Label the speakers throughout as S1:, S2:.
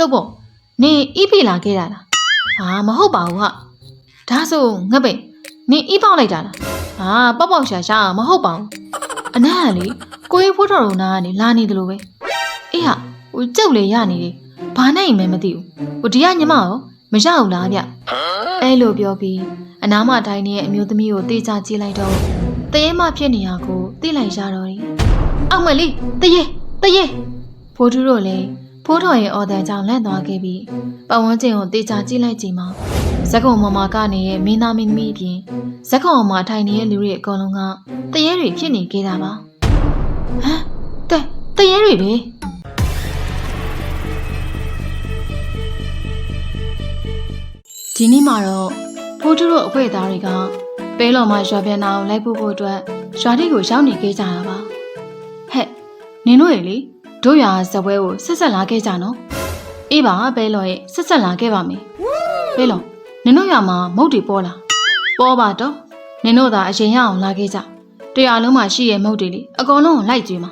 S1: တုတ်ပေါ့နင်အီးဖေးလာခဲ့တာလားဟာမဟုတ်ပါဘူးဟာဒါဆိုငတ်ပိန်နင်အီးပေါက်လိုက်တာလားဟာပေါက်ပေါက်ရှာရှာမဟုတ်ပါဘူးအနက်ကလေကိုကြီးဖိုးတော်တော်နာကနေလာနေတယ်လို့ပဲအေးဟာဟိုကြုတ်လေရနေတယ်ဘာနဲ့အိမ်မဲမသိဘူးဟိုဒီကညမရောမရဘူးလားဗျအဲ့လိုပြောပြီးအနားမတိုင်းနေတဲ့အမျိုးသမီးကိုတေချာကြည့်လိုက်တော့တရေမဖြစ်နေရကိုသိလိုက်ရတော့တယ်အောက်မလေးတရေတရေဖိုးသူတို့လည်း ဖိုးတော်ရဲ့အော်တန်ကြောင့်လန့်သွားခဲ့ပြီးပတ်ဝန်းကျင်ကိုတေချာကြည့်လိုက်ချိန်မှာဇက်ကုံမမကနေရဲ့မင်းသားမင်းသမီးအပြင်ဇက်ကုံအမထိုင်နေတဲ့လူတွေအကုန်လုံးကတရေတွေဖြစ်နေခဲ့တာပါဟမ်တတရေတွေပဲဒီနေ့မှာတော့ဖိုးထုတို့အဖွဲ့သားတွေကပဲလော်မှာရွာပြန်နာကိုလိုက်ဖို့ဖို့အတွက်ရွာတိကိုရောက်နေခဲ့ကြတာပါဟဲ့နင်တို့ရေလေ တို့ရွာဇပွဲကိုဆက်ဆက်လာခဲ့ကြနော်အေးပါပဲလော်ရဲ့ဆက်ဆက်လာခဲ့ပါမယ်ပဲလော်နင်တို့ရွာမှာမုတ်တွေပေါ်လာပေါ်ပါတော့နင်တို့သာအရင်ရအောင်လာခဲ့ကြတရားလုံးမှာရှိရဲ့မုတ်တွေလေအကုန်လုံးကိုလိုက်ကြွေးမှာ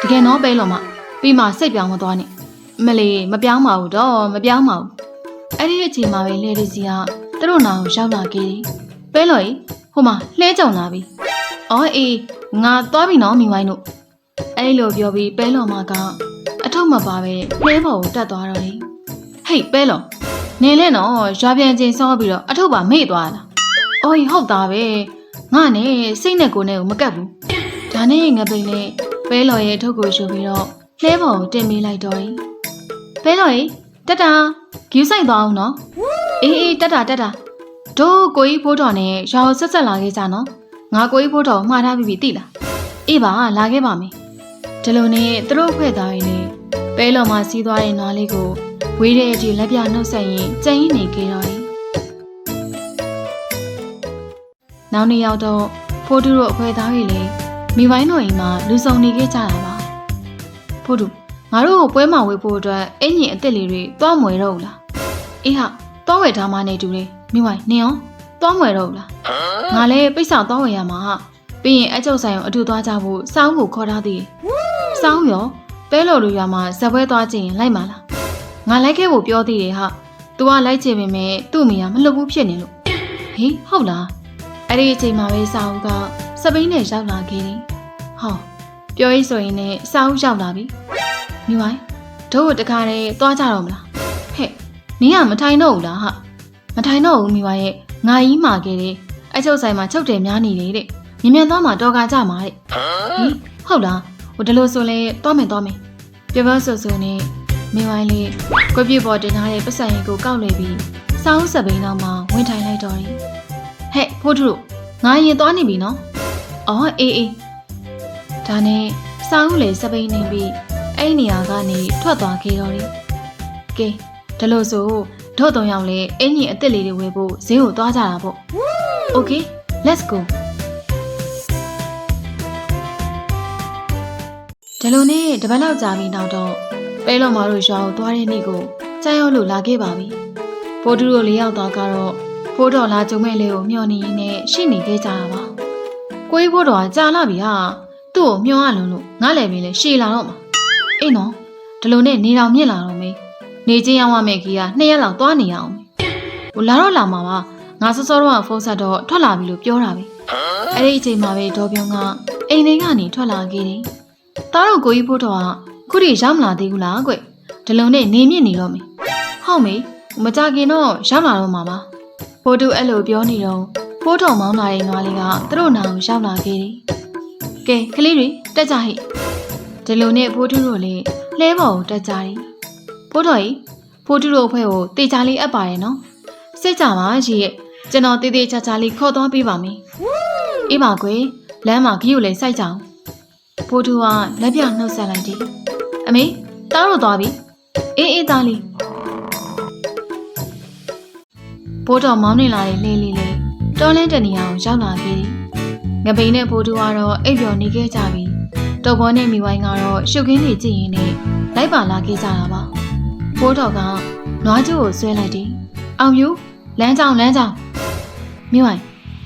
S1: တကယ်တော့ပဲလော်မပြီးမှစိတ်ပြောင်းမသွားနဲ့မလီမပြောင်းပါဘူးတော့မပြောင်းပါဘူးအဲ့ဒီအချိန်မှာပဲလေဒီစီကသူတို့နာကိုရောက်လာခဲ့တယ်။ပဲလို့ဟိုမှာလှဲကြုံလာပြီ။အော်အေးငါသွားပြီနော်မိဝိုင်းတို့။ အဲ့လိုပြောပြီးပဲလော်မကအထုပ်မပါပဲလှဲပေါ်ကိုတက်သွားတော့တယ်။ဟေးပဲလော်နေလဲနော်ရွာပြန်ချင်းစောပြီးတော့အထုပ်ပါမေ့သွားတာ။အော်ဟုတ်သားပဲငါနဲ့စိတ်နဲ့ကိုယ်နဲ့ကိုမကပ်ဘူး။ဒါနဲ့ငပိန်နဲ့ပဲလော်ရဲ့အထုပ်ကိုယူပြီးတော့လှဲပေါ်ကိုတင်ပေးလိုက်တော့တယ်။ပဲလော်ရေတက်တာဂယူးဆိုင်သွားအောင်နော်အေးအေးတက်တာတက်တာတို့ကိုကြီးဖိုးတော်နဲ့ရွာကိုဆက်ဆက်လာခဲ့ကြနော်ငါကိုကြီးဖိုးတော်မှားထားပြီးပြီတိလားအေးပါလာခဲ့ပါမယ် ဒီလိုနဲ့သူတို့ဖွဲ့သားရင်းနဲ့ပဲလော်မှာစီးသွားတဲ့နွားလေးကိုဝေးတဲ့အထိလက်ပြနှုတ်ဆက်ရင်ကြိမ်နေခဲ့တော့တယ်နောက်နေ့ရောက်တော့ဖိုးတူတို့အဖွဲသားတွေလည်းမိပိုင်းတော်အိမ်မှာလူဆောင်နေခဲ့ကြတာပါဖိုးတူငါတို့ကိုပွဲမှာဝေဖို့အတွက်အင်ကြီးအစ်စ်လေးတွေတွားမွေတော့ဘူးလားအေးဟာတွားဝယ်ထားမှနေတူတယ်မိဝိုင်းနင်ရောတွားမွေတော့ဘူးလားငါလည်းပိတ်စာတွားဝယ်ရမှာဟာပြီးရင်အကျုပ်ဆိုင်ကိုအတူသွားကြဖို့စောင်းကိုခေါ်ထားသေးတယ် စောင်းရောပဲလော်လူရွာမှာဇက်ပွဲသွားခြင်းရင်လိုက်မှာလားငါလိုက်ခဲ့ဖို့ပြောသေးတယ်ဟာ तू ကလိုက်ချင်ပေမဲ့သူ့မိကမလှုပ်ဘူးဖြစ်နေလို့ဟေးဟုတ်လားအဲ့ဒီအချိန်မှာပဲစောင်းကစပိန်နဲ့ရောက်လာခဲ့တယ်ဟောပြောရေးဆိုရင်လည်းစောင်းရောက်လာပြီမိဝိုင်းတို့တခါတည်းသွားကြတော့မလားဟဲ့နင်ကမထိုင်တော့ဘူးလားဟာမထိုင်တော့ဘူးမိဝိုင်းရဲ့ငါကြီးမာခဲ့တယ်အချုပ်ဆိုင်မှာချုပ်တယ်များနေတယ်တဲ့မြင်မြန်သွားမှာတော်ကကြမှာတဲ့ဟင်ဟုတ်လား ဟိုဒီလိုဆိုလဲသွားမယ်သွားမယ်ပြောပြောဆိုဆိုနဲ့မိဝိုင်းလေးကွက်ပြပေါ်တင်ထားတဲ့ပတ်စံရီကိုကောက်လေပြီးစောင်းစပိန်တော့မှဝင်ထိုင်လိုက်တော့တယ်ဟဲ့ဖိုးထုငါရင်သွားနေပြီနော်အော်အေးအေးဒါနဲ့စောင်းလေစပိန်နေပြီးအဲ့ဒီနေရာကနေထွက်သွားခဲ့တော့တယ်။ကဲဒါလို့ဆိုတို့သုံးယောက်လည်းအင်ကြီးအစ်စ်လေးတွေဝယ်ဖို့ဈေးကိုသွားကြတာပေါ့။ Okay let's go ဒါလို့နဲ့တပတ်လောက်ကြာပြီးနောက်တော့ပဲလုံးမတို့ရွာကိုသွားတဲ့နေ့ကိုကြာရောက်လို့လာခဲ့ပါပြီ။ဖိုးတူတို့လေးယောက်သွားကတော့ဖိုးတော်လာကြုံမဲ့လေးကိုမျှော်နေရင်းနဲ့ရှိနေခဲ့ကြတာပါ။ကိုကြီးဖိုးတော်ကကြာလာပြီဟာသူ့ကိုမျှော်ရလုံးလို့ငားလည်းပဲလေရှည်လာတော့မှာအေးနော်ဒီလိုနဲ့နေတော်မြင့်လာတော့မေးနေချင်းရောက်ရမယ့်ခီးကနှစ်ရက်လောက်သွားနေရအောင်မေးဟိုလာတော့လာမှာပါငါစောစောတော့ဖုန်းဆက်တော့ထွက်လာပြီလို့ပြောတာပဲအဲ့ဒီအချိန်မှာပဲဒေါ်ပြုံးကအိမ်ထဲကနေထွက်လာခဲ့တယ် တားတော့ကိုကြီးဖို့တော့ကခုထိရောက်မလာသေးဘူးလားကွဒီလိုနဲ့နေမြင့်နေတော့မေးဟုတ်မေးမကြခင်တော့ရောက်လာတော့မှာပါဖိုးတူအဲ့လိုပြောနေတော့ဖိုးတော်မောင်းလာတဲ့နွားလေးကသူတို့နာကိုရောက်လာခဲ့တယ်ကဲကလေးတွေတက်ကြဟိဒီလိုနဲ့ဖိုးထုတို့လည်းလှဲပေါ်ကိုတက်ကြတယ်။ဖိုးတော်ကြီးဖိုးထုတို့အဖွဲ့ကိုတေချာလေးအပ်ပါတယ်နော်။စိတ်ကြပါရှိရဲ့ကျွန်တော်တေးသေးချာချာလေးခေါ်သွားပေးပါမယ်။အေးပါကွယ်လမ်းမှာဂီကိုလည်းစိုက်ကြအောင်။ ဖိုးထုကလက်ပြနှုတ်ဆက်လိုက်တယ်။အမေတားတော့သွားပြီ။အေးအေးသားလေးဖိုးတော်မောင်းနေလာတဲ့လေးလေးလေးတော်လန်းတနေအောင်ရောက်လာခဲ့တယ်။ငပိန်နဲ့ဖိုးထုကတော့အိပ်ပျော်နေခဲ့ကြပြီ။တော်ဘောနဲ့မိဝိုင်းကတော့ရှုပ်ခင်းတွေကြည့်ရင်းနဲ့လိုက်ပါလာခဲ့ကြတာပါ။ဖိုးတော်ကနွားကျိုးကိုဆွဲလိုက်တယ်။အောင်ယူလမ်းကြောင်လမ်းကြောင်မိဝိုင်း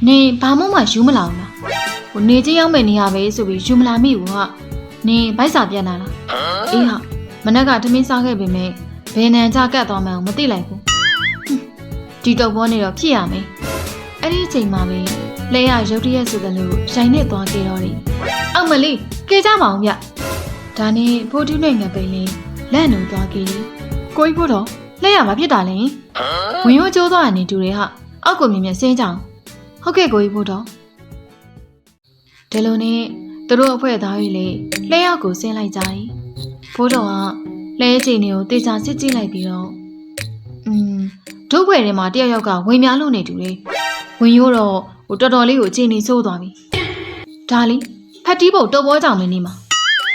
S1: နေဘာမှမယူမလာဘူးလား။ ဟိုနေချင်းရောက်မဲ့နေရပဲဆိုပြီးယူမလာမိဘူးဟာ။နေဗိုက်စာပြန်လာလား။အေးဟာမနက်ကထမင်းစားခဲ့ပေမဲ့ဘယ်နံကြကတ်သွားမှန်းမသိလိုက်ဘူးဟွန်းဒီတော့ဘောနေတော့ဖြစ်ရမယ်အဲ့ဒီအချိန်မှာပဲလဲရရုတ်တရက်ဆိုတယ်လို့ရိုင်နဲ့သွားကြတော့တယ်အောက်မလေးကဲကြပါအောင်ဗျဒါနဲ့ဖိုးတူးနဲ့ငပိန်လေးလက်နူသွားကြတယ်ကိုကြီးဖို့တော့လက်ရမှာဖြစ်တာလဲဝင်ရိုးကျိုးသွားနေတူတွေဟာအောက်ကိုမြင်မြင်ဆင်းကြအောင်ဟုတ်ကဲ့ကိုကြီးဖို့တော့ ဒီလိုနဲ့သူတို့အဖွဲ့သားတွေလေလက်ရောက်ကိုဆင်းလိုက်ကြတယ်ဖိုးတော်ကလဲချိန်တွေကိုတေချာစစ်ကြည့်လိုက်ပြီးတော့อืมဒုဘွယ်ထဲမှာတယောက်ယောက်ကဝင်များလို့နေတူတယ်ဝင်ရိုးတော့ဟိုတော်တော်လေးကိုအခြေအနေဆိုးသွားပြီဒါလီဖက်တီးဖို့တုပ်ဘောကြောင်မင်းနေမှာ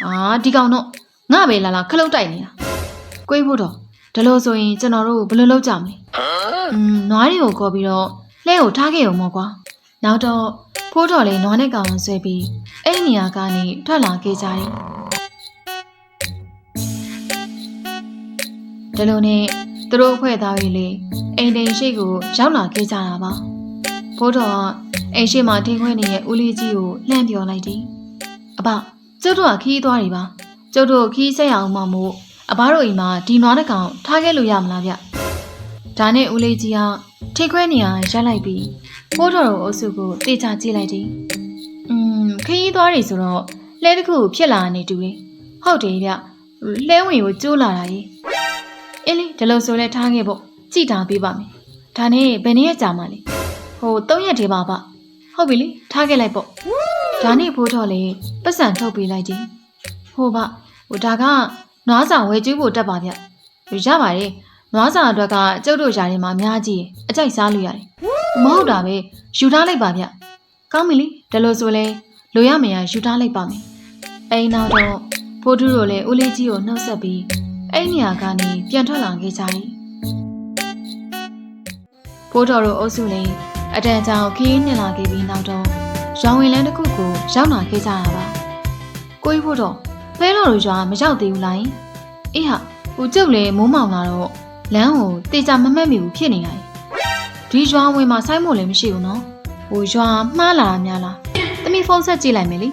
S1: အာဒီကောင်တော့ငါပဲလာလာခလုတ်တိုက်နေတာကိုကြီးဖို့တော့ဒါလို့ဆိုရင်ကျွန်တော်တို့ဘယ်လိုလုပ်ကြမလဲอืมနွားတွေကိုခေါ်ပြီးတော့လဲကိုထားခဲ့ရုံမို့ကွာနောက်တော့ ဖိုးတော်လေးနွားနဲ့ကောင်ဆွဲပြီးအဲ့ဒီနေရာကနေထွက်လာခဲ့ကြတယ်ဒါလို့နဲ့သူတို့အဖွဲ့သားတွေလေအိမ်တိန်ရှိကိုရောက်လာခဲ့ကြတာပါဖိုးတော်ကအိမ်ရှိမှာထင်းခွဲနေတဲ့ဦးလေးကြီးကိုလှမ်းပြောလိုက်တယ်အဘကျုပ်တို့ကခီးသွားပြီပါကျုပ်တို့ခီးဆက်ရအောင်မမို့အဘတို့အိမ်မှာဒီနွားတစ်ကောင်ထားခဲ့လို့ရမလားဗျဒါနဲ့ဦးလေးကြီးကထင်းခွဲနေရာရပ်လိုက်ပြီး ဖိုးတော်တို့အုပ်စုကိုတေချာကြည့်လိုက်တယ်อืมခီးသွားပြီဆိုတော့လဲတစ်ခုဖြစ်လာနေတူတယ်ဟုတ်တယ်ဗျလဲဝင်ကိုကျိုးလာတာကြီးအင်းလေဒီလိုဆိုလဲထားခဲ့ဖို့ကြည်တာပေးပါမယ်ဒါနဲ့ဘယ်နည်းရကြာမှလဲဟို၃ရက်တည်းပါပါဟုတ်ပြီလေထားခဲ့လိုက်ပေါ့ဒါနဲ့ဖိုးတော်လေပတ်စံထုတ်ပေးလိုက်ကြည့်ဟိုပါဟိုဒါကနွားစာဝယ်ကျွေးဖို့တက်ပါဗျရပါတယ်နွားစာအတွက်ကကျုပ်တို့ຢာထဲမှာအများကြီးအကြိုက်စားလို့ရတယ် မဟုတ်တာပဲယူထားလိုက်ပါဗျကောင်းပြီလေဒါလို့ဆိုလဲလိုရမရယူထားလိုက်ပါမယ်အိမ်နောက်တော့ဖိုးတူတို့လည်းဦးလေးကြီးကိုနှုတ်ဆက်ပြီးအဲ့နေရာကနေပြန်ထွက်လာခဲ့ကြတယ်ဖိုးတော်တို့အုပ်စုလည်းအတန်ကြောင်ခီးနှင်လာခဲ့ပြီးနောက်တော့ရောင်ဝင်လန်းတစ်ခုကိုရောက်လာခဲ့ကြတာပါကိုကြီးဖိုးတော်ဖဲတော်တို့ရွာမရောက်သေးဘူးလားအေးဟာဟိုကျုပ်လည်းမိုးမောင်လာတော့လမ်းကိုတေချာမမှတ်မိဘူးဖြစ်နေရတယ် ဒီရွာဝင်မှာဆိုင်းမို့လည်းမရှိဘူးနော်ဟိုရွာမှားလာတာများလားသမီးဖုန်းဆက်ကြည့်လိုက်မယ်လေ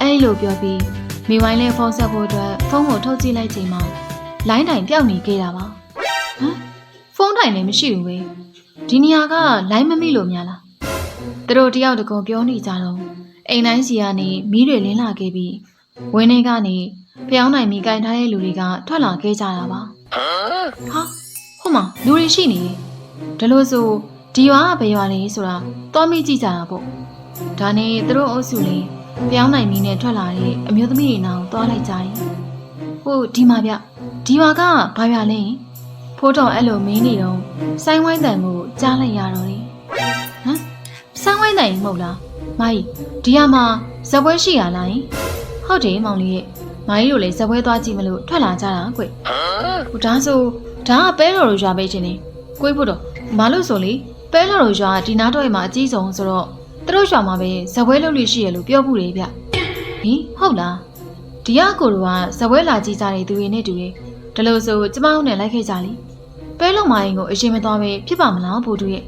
S1: အဲ့လိုပြောပြီးမိဝိုင်းလေးဖုန်းဆက်ဖို့အတွက်ဖုန်းကိုထုတ်ကြည့်လိုက်ချိန်မှာလိုင်းတိုင်ပြောက်နေခဲ့တာပါဟမ်ဖုန်းတိုင်လည်းမရှိဘူးပဲဒီနေရာကလိုင်းမမိလို့များလားသူတို့တယောက်တကုံပြောနေကြတော့အိမ်တိုင်းစီကနေမီးတွေလင်းလာခဲ့ပြီးဝင်းထဲကနေဖျောင်းနိုင်မိကင်ထားတဲ့လူတွေကထွက်လာခဲ့ကြတာပါဟာဟိုမှာလူတွေရှိနေတယ် ဒါလို့ဆိုဒီရွာကဘယ်ရွာလဲဆိုတာသွားမိကြည့်ကြတာပေါ့ဒါနဲ့သူတို့အုပ်စုလေးဖျောင်းနိုင်မိနဲ့ထွက်လာတဲ့အမျိုးသမီးတွေနာကိုသွားလိုက်ကြတယ်ဟိုဒီမှာဗျဒီရွာကဘာရွာလဲဖိုးတော်အဲ့လိုမင်းနေတော့ဆိုင်းဝိုင်းတန်ကိုကြားလိုက်ရတော့တယ်ဟမ်ဆိုင်းဝိုင်းတန်မဟုတ်လားမိုင်းဒီကမှာဇပွဲရှိရလားဟုတ်တယ်မောင်လေးရဲ့မိုင်းတို့လည်းဇပွဲသွားကြည့်မလို့ထွက်လာကြတာကွဟိုဒါဆိုဒါကပဲတော်တို့ရွာပဲချင်းနေ ကိုဖို့တော့မလို့ဆိုလေပဲတော်တို့ရွာဒီနားတော့မှာအကြီးဆုံးဆိုတော့သူတို့ရွာမှာပဲဇပွဲလုပ်လို့ရှိရလို့ပြောဘူးလေဗျဟင်ဟုတ်လားဒီကကိုတို့ကဇပွဲလာကြည့်ကြတဲ့သူတွေနဲ့တူတယ်ဒါလို့ဆိုကျမတို့နဲ့လိုက်ခဲ့ကြလေပဲလုံမိုင်းကိုအရင်မသွားပဲဖြစ်ပါမလားဖိုးတူရဲ့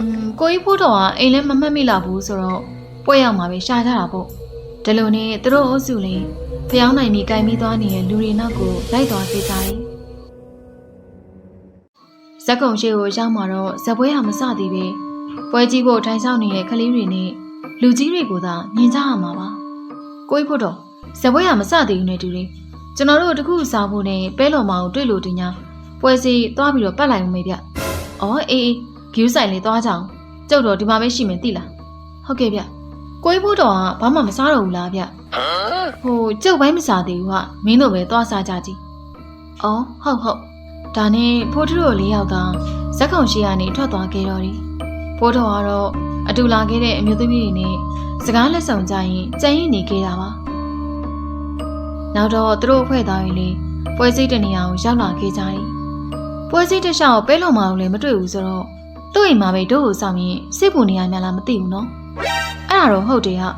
S1: อืมကိုကြီးဖိုးတော်ကအိမ်လည်းမမှတ်မိလာဘူးဆိုတော့ပွဲရောက်မှာပဲရှာကြတာပေါ့ဒါလို့နဲ့သူတို့အုပ်စုလေးဖျောင်းနိုင်ပြီးကင်ပြီးသွားနေတဲ့လူတွေနောက်ကိုလိုက်သွားခဲ့ကြတယ် ဇက်ကုံရှိကိုရောက်မှာတော့ဇပွဲဟာမစသေးပဲပွဲကြီးဖို့ထိုင်ဆောင်နေတဲ့ကလေးတွေနဲ့လူကြီးတွေကိုသာမြင်ကြရမှာပါကိုကြီးဖို့တော့ဇပွဲဟာမစသေးဘူးနဲ့တူတယ်ကျွန်တော်တို့တခုစားဖို့နဲ့ပဲလော်မာကိုတွေ့လို့တင်ညာပွဲစီသွားပြီးတော့ပတ်လိုက်ဦးမေဗျ။အော်အေးအေးဂယူးဆိုင်လေးသွားကြအောင်။ကျုပ်တော့ဒီမှာပဲရှိမယ်သိလား။ဟုတ်ကဲ့ဗျ။ကိုကြီးဖို့တော်ကဘာမှမစားတော့ဘူးလားဗျ။ဟိုကျုပ်ပိုင်းမစားသေးဘူးကမင်းတို့ပဲသွားစားကြကြည့်။အော်ဟုတ်ဟုတ်။ ဒါနဲ့ဖိုးထတို့လေးယောက်ကဇက်ကောင်ရှိကနေထွက်သွားခဲ့တော့တယ်။ဖိုးတော်ကတော့အတူလာခဲ့တဲ့အမျိုးသမီးတွေနဲ့စကားလက်ဆောင်ကြရင်ကြံ့ရင်နေခဲ့တာပါ။နောက်တော့သူတို့အဖွဲ့သားတွေလည်းပွဲစည်းတနေရာကိုရောက်လာခဲ့ကြတယ်။ပွဲစည်းတစ်လျှောက်ပဲလုံမအောင်လည်းမတွေ့ဘူးဆိုတော့သူ့အိမ်မှာပဲတို့ကိုစောင့်ရင်စိတ်ပူနေရများလားမသိဘူးနော်။အဲ့ဒါတော့ဟုတ်တယ်ဟာ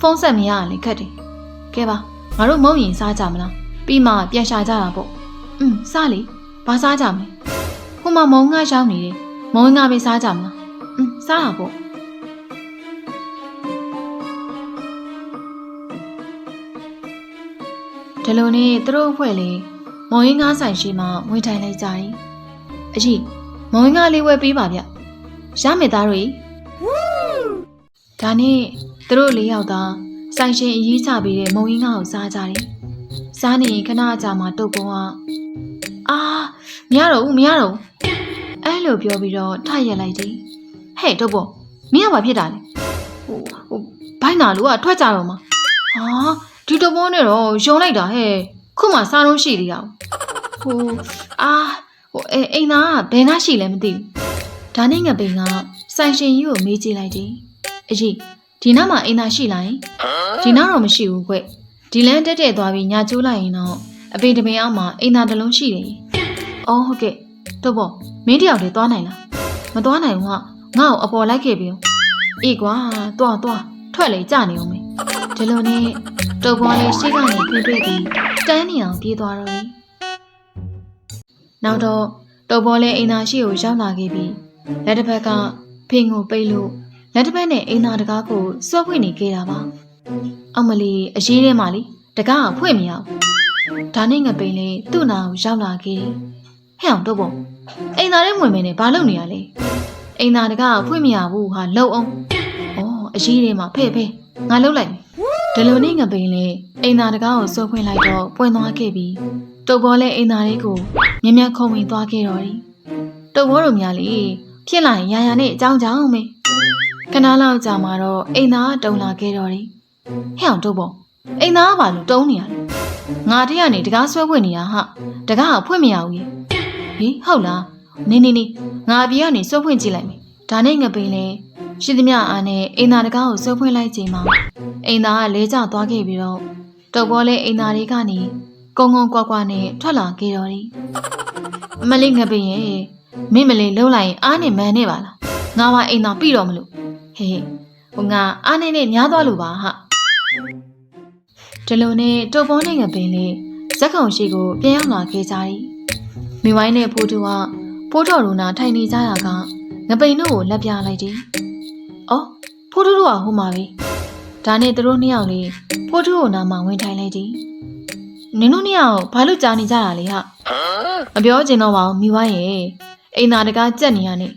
S1: ဖုန်းဆက်မရရင်လည်းခက်တယ်။ကဲပါငါတို့မုံရင်စားကြမလား။ပြီးမှပြန်ရှာကြတာပေါ့။อืมစားလေ ဘာစားကြမလဲ။ဟိုမှာမုံငါရောက်နေတယ်။မုံငါပဲစားကြမလား။อืมစားတာပေါ့။ဒီလိုနဲ့သူတို့အဖွဲ့လေးငမော်ရင်းကားဆိုင်ရှိမှဝင်ထိုင်လိုက်ကြတယ်အကြီးမော်ရင်းကားလေးဝယ်ပေးပါဗျရမယ်သားတို့ဒါနဲ့သူတို့လေးယောက်သာဆိုင်ရှင်အရေးချပေးတဲ့မုံရင်းကားကိုစားကြတယ်စားနေရင်ခဏကြာမှတုတ်ပုံက အာမရတော့ဘူးမရတော့ဘူးအဲ့လိုပြောပြီးတော့ထရက်လိုက်တယ်ဟဲ့တုတ်ပုံမင်းကဘာဖြစ်တာလဲဟိုဟိုဘိုင်းနာလူကထွက်ကြတော့မှာဟာဒီတုတ်ပုံနဲ့တော့ယုံလိုက်တာဟဲ့ခုမှစားတော့ရှိသေးတာဟိုအာဟိုအဲအိမ်သားကဘယ်နှရှိလဲမသိဘူးဒါနဲ့ငပိန်ကဆိုင်ရှင်ကြီးကိုမေးကြည့်လိုက်တယ်အကြီးဒီနောက်မှာအိမ်သားရှိလားယင်ဒီနောက်တော့မရှိဘူးကွဒီလန်းတက်တက်သွားပြီးညာကျိုးလိုက်ရင်တော့ အပင်တပင်အောက်မှာအိမ်သားတစ်လုံးရှိတယ်အော်ဟုတ်ကဲ့တော့ပေါ့မင်းတယောက်တည်းသွားနိုင်လားမသွားနိုင်ဘူးကငါ့ကိုအပေါ်လိုက်ခဲ့ပြီအေးကွာသွားသွားထွက်လေကြနေအောင်မေဒီလိုနဲ့တုပ်ပေါ်လေးရှိကနေပြတွေ့ပြီးတန်းနေအောင်ပြေးသွားတော့တယ်နောက်တော့တုပ်ပေါ်လေးအိမ်သားရှိကိုရောက်လာခဲ့ပြီးလက်တစ်ဖက်ကဖင်ကိုပိတ်လို့လက်တစ်ဖက်နဲ့အိမ်သားတကားကိုစွတ်ဖွင့်နေခဲ့တာပါအောင်မလီအရေးထဲမှာလीတကားကဖွင့်မရဘူး ဒါနဲ့ငပိန်လေးသူ့နာကိုရောက်လာခဲ့တယ်ဟဲ့အောင်တုပ်ပေါ်အိမ်သားလေးဝင်မင်းနဲ့ဘာလုပ်နေရလဲအိမ်သားတကားကဖွင့်မရဘူးဟာလှုပ်အောင်ဩအရေးထဲမှာဖဲ့ဖဲ့ငါလှုပ်လိုက်မယ်ဒီလိုနဲ့ငပိန်လေအိမ်သားတကားကိုစိုးဖွင့်လိုက်တော့ပွင့်သွားခဲ့ပြီးတုပ်ဘောလည်းအိမ်သားလေးကိုမြင်မြန်ခုံဝင်သွားခဲ့တော့တယ်တုပ်ဘောတို့များလေဖြစ်လာရင်ရာရာနဲ့အကြောင်းကြောင်းမေခဏလောက်ကြာမှတော့အိမ်သားကတုံလာခဲ့တော့တယ်ဟဲ့အောင်တုပ်ဘောအိမ်သားကဘာလို့တုံးနေရလဲ ငါတည်းကနေတကားဆွဲဖွင့်နေရဟာတကားကဖွင့်မရဘူးရေဟေးဟုတ်လားနေနေနေငါအပြေကနေဆွဲဖွင့်ကြည့်လိုက်မယ်ဒါနဲ့ငပိန်လေရှိသမျှအားနဲ့အိမ်သားတကားကိုဆွဲဖွင့်လိုက်ချိန်မှာအိမ်သားကလဲကျသွားခဲ့ပြီးတော့တုပ်ပေါ်လေးအိမ်သားလေးကနေကုန်းကုန်းကွာကွာနဲ့ထွက်လာခဲ့တော်တယ်။မလေးငပင်ရဲ့မင်းမလေးလှုပ်လိုက်ရင်အားနဲ့မန်နဲ့ပါလား။ငါပါအိမ်သားပြီတော့မလို့ဟေးဟိုငါအားနဲ့နဲ့ညားသွားလို့ပါဟာ။ ဒီလိုနဲ့တုပ်ပေါ်နဲ့ငပင်လေးဇက်ခုံရှိကိုပြန်ရောက်လာခဲ့ကြတယ်။မိဝိုင်းနဲ့ဖိုးတူကဖိုးတော်ရူနာထိုင်နေကြတာကငပိန်တို့ကိုလက်ပြလိုက်တယ်။အော်ဖိုးတူတို့ကဟိုမှာပဲ။ဒါနဲ့သူတို့နှစ်ယောက်လေးဖိုးထုကိုနားမှာဝင်ထိုင်လိုက်သည်နင်တို့နှစ်ယောက်ဘာလို့ကြာနေကြတာလဲဟာမပြောချင်တော့ပါဘူးမိဝိုင်းရဲ့အိမ်သားတကားကြက်နေရနဲ့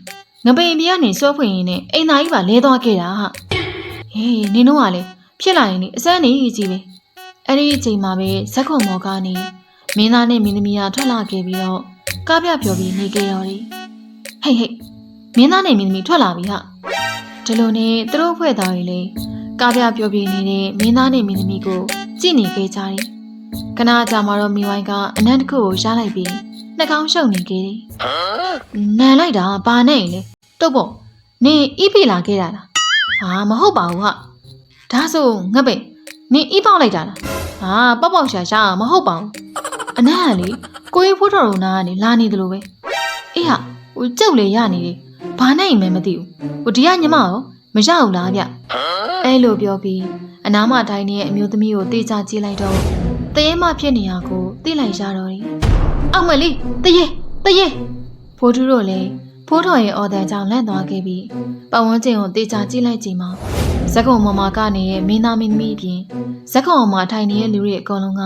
S1: ငပိန်ပြကနေစွဲဖွင့်ရင်းနဲ့အိမ်သားကြီးပါလဲသွားခဲ့တာဟာဟေးနင်တို့ကလေဖြစ်လာရင်လေအစမ်းနေကြီးပဲ အဲ့ဒီအချိန်မှာပဲဇက်ခုံမော်ကနေမင်းသားနဲ့မင်းသမီးကထွက်လာခဲ့ပြီးတော့ကားပြဖြော်ပြီးနေခဲ့ရော်တယ်ဟေးဟေးမင်းသားနဲ့မင်းသမီးထွက်လာပြီဟာဒီလိုနဲ့သူတို့ဖွဲ့သားတွေလေကားပြပြောပြနေတဲ့မင်းသားနဲ့မင်းသမီးကိုကြည့်နေခဲ့ကြတယ်။ခဏကြာမှတော့မိဝိုင်းကအနံ့တစ်ခုကိုရလိုက်ပြီးနှာခေါင်းရှုပ်နေခဲ့တယ်။နန်လိုက်တာဘာနဲ့လဲ။တုတ်ပေါ့နင်အီးဖေးလာခဲ့တာလား။ဟာမဟုတ်ပါဘူးဟာ။ဒါဆိုငါပဲ နင်အီးပေါက်လိုက်တာလား။ဟာပေါက်ပေါက်ရှာရှာမဟုတ်ပါဘူး။အနံ့ကလေကိုရေးဖိုးတော်ရုံနာကနေလာနေတယ်လို့ပဲ။အေးဟာဟိုကြုတ်လေရနေတယ်။ဘာနဲ့မှမသိဘူး။ဟိုဒီကညီမရောမရဘူးလားဗျ။အဲလိုပြောပြီးအနားမတိုင်းရဲ့အမျိုးသမီးကိုတေးချကြည့်လိုက်တော့တရေမဖြစ်နေရကိုသိလိုက်ရတော့တယ်။အောက်မလေးတရေတရေဖိုးထူးတို့လည်း ဖိုးတော်ရဲ့အော်တန်ကြောင့်လန့်သွားခဲ့ပြီးပတ်ဝန်းကျင်ကိုတေးချကြည့်လိုက်ချိန်မှာဇက်ကုံမမကနေရဲ့မင်းသားမင်းသမီးအပြင်ဇက်ကုံအမထိုင်နေတဲ့လူတွေအကုန်လုံးက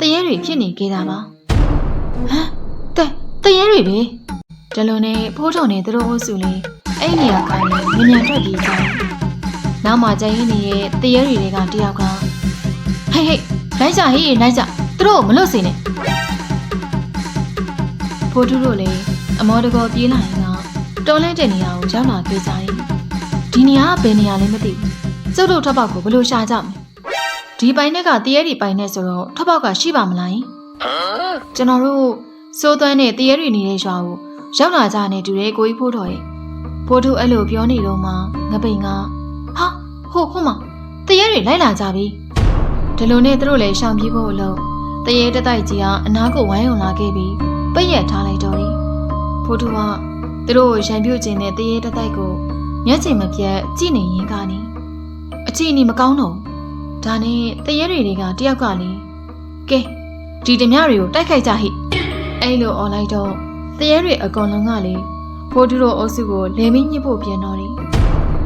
S1: တရေတွေဖြစ်နေခဲ့တာပါ။ဟမ်တဲ့တရေတွေပဲ။ဒီလိုနဲ့ဖိုးတော်နဲ့သူတို့အုပ်စုလေးအဲ့နေရာကနေမြင်မြန်ထွက်ပြေးကြတယ်။နောက်မှကျရင်နေရဲ့တရေတွေတွေကတယောက်ကဟေးဟေးလိုက်ကြဟေးလိုက်ကြသူတို့ကိုမလွတ်စေနဲ့ဖိုးထူးတို့လည်းအမောတကောပြေးလာရင်တော့ တော်လဲတဲ့နေရာကိုရောက်လာခဲ့ကြတယ်ဒီနေရာကဘယ်နေရာလဲမသိဘူးကျုပ်တို့ထွက်ပေါက်ကိုဘယ်လိုရှာကြမလဲဒီပိုင်နဲ့ကတရေတွေပိုင်နဲ့ဆိုတော့ထွက်ပေါက်ကရှိပါမလားယင်ကျွန်တော်တို့စိုးသွမ်းနဲ့တရေတွေနေတဲ့ရွာကိုရောက်လာကြတဲ့တူတဲ့ကိုကြီးဖိုးတော်ရဲ့ဖိုးထူးအဲ့လိုပြောနေတော့မှငပိန်ကဟာဟိုခုမတရေတွေလိုက်လာကြပြီဒီလိုနဲ့သူတို့လည်းရှောင်ပြေးဖို့အလုပ်တရေတတိုက်ကြီးကအနားကိုဝိုင်းုံလာခဲ့ပြီးပိတ်ရက်ထားလိုက်တော့တယ်ဖိုးထူက သူတို့ကိုရံပြုတ်ခြင်းနဲ့တရေတတိုက်ကိုမျက်ခြေမပြတ်ကြည့်နေရင်းကနေအချီအနီမကောင်းတော့ဘူးဒါနဲ့တရေတွေတွေကတယောက်ကလေကဲဒီဓမြတွေကိုတိုက်ခိုက်ကြဟိအဲ့လိုអော်လိုက်တော့တရေတွေအကောင်လုံးကလေဖိုးထူတို့အုပ်စုကိုလေမင်းညစ်ဖို့ပြန်တော့တယ်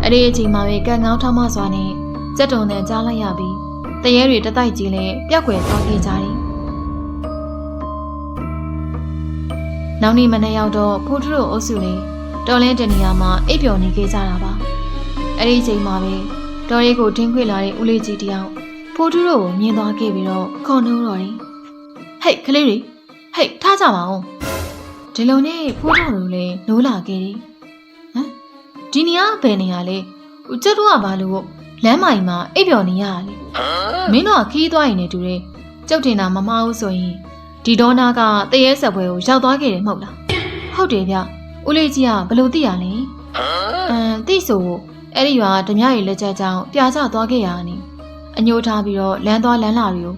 S1: အဲ့ဒီအချိန်မှာပဲကံကောင်းထောင်းမစွာနဲ့စက်တုံတန်ကြားလိုက်ရပြီးတရေတွေတတိုက်ကြီးလဲပျောက်ကွယ်သွားခဲ့ကြတယ် နောက်နေ့မနေ့ရောက်တော့ဖိုးထတို့အုပ်စုလေးတော်လင်းတနေရာမှာအိပ်ပျော်နေခဲ့ကြတာပါအဲ့ဒီအချိန်မှာပဲတော်ရဲကိုတင်းခွေလာတဲ့ဦးလေးကြီးတယောက်ဖိုးထတို့ကိုမြင်သွားခဲ့ပြီးတော့ခေါ်နှိုးတော့တယ်ဟဲ့ကလေးတွေဟဲ့ထားကြပါဦးဒီလိုနဲ့ဖိုးထတို့လည်းနိုးလာခဲ့တယ်ဟမ်ဒီနေရာဘယ်နေရာလဲဦးကျက်တို့ကဘာလို့လမ်းမိုင်မှာအိပ်ပျော်နေရတာလဲမင်းတို့ကခီးသွားရင်လည်းတူတယ်ကြောက်တင်တာမမအောင်ဆိုရင် ဒီဒေါနာကတရေဆက်ပွဲကိုရောက်သွားခဲ့တယ်မဟုတ်လားဟုတ်တယ်ဗျဦးလေးကြီးကဘလို့သိရလဲအမ်သိဆိုအဲ့ဒီရွာဓမြရီလက်ချက်ကြောင့်ပြာကျသွားခဲ့ရတာနိအညိုထားပြီးတော့လမ်းသွားလမ်းလာတွေကို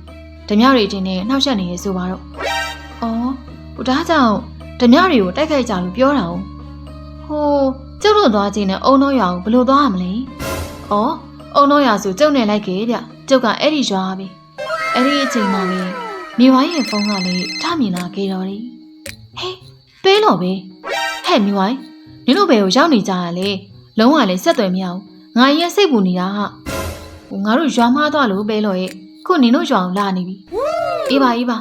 S1: ဓမြရီတင်နဲ့နှောက်ယှက်နေရဆိုပါတော့အော်ဟိုဒါကြောင့်ဓမြရီကိုတိုက်ခိုက်ကြလို့ပြောတာ哦ဟိုကျုပ်တို့သွားခြင်းနဲ့အုံတော့ရွာကိုဘလို့သွားရမလဲအော်အုံတော့ရွာဆိုကျုပ်နဲ့လိုက်ခဲ့ဗျကျုပ်ကအဲ့ဒီရွာပဲအဲ့ဒီအချိန်မှာလေ မြေဝိုင်းရဲ့ဖုန်းကလည်းထမြင်လာခဲ့တော့တယ်ဟေးပေးလို့ပဲဟဲ့မြေဝိုင်းနင်တို့ဘယ်ကိုရောက်နေကြရလဲလုံးဝလည်းဆက်သွယ်မရဘူးငါရဲ့စိတ်ပူနေတာဟာဟိုငါတို့ရွာမှားသွားလို့ပဲလို့ရဲ့ခုနင်တို့ရွာကိုလာနေပြီအေးပါအေးပါ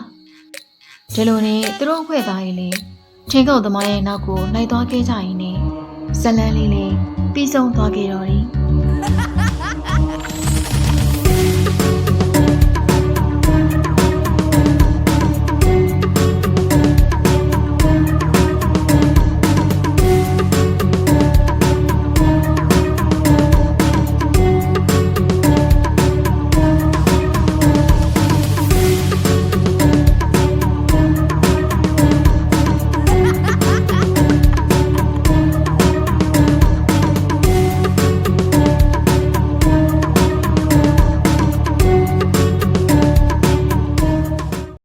S1: ဒီလိုနဲ့သူတို့အဖွဲ့သားကြီးလေချင်းကုတ်သမားရဲ့နောက်ကိုလိုက်သွားခဲ့ကြရင်ねဇလန်းလေးလေးပြီးဆုံးသွားခဲ့တော့တယ်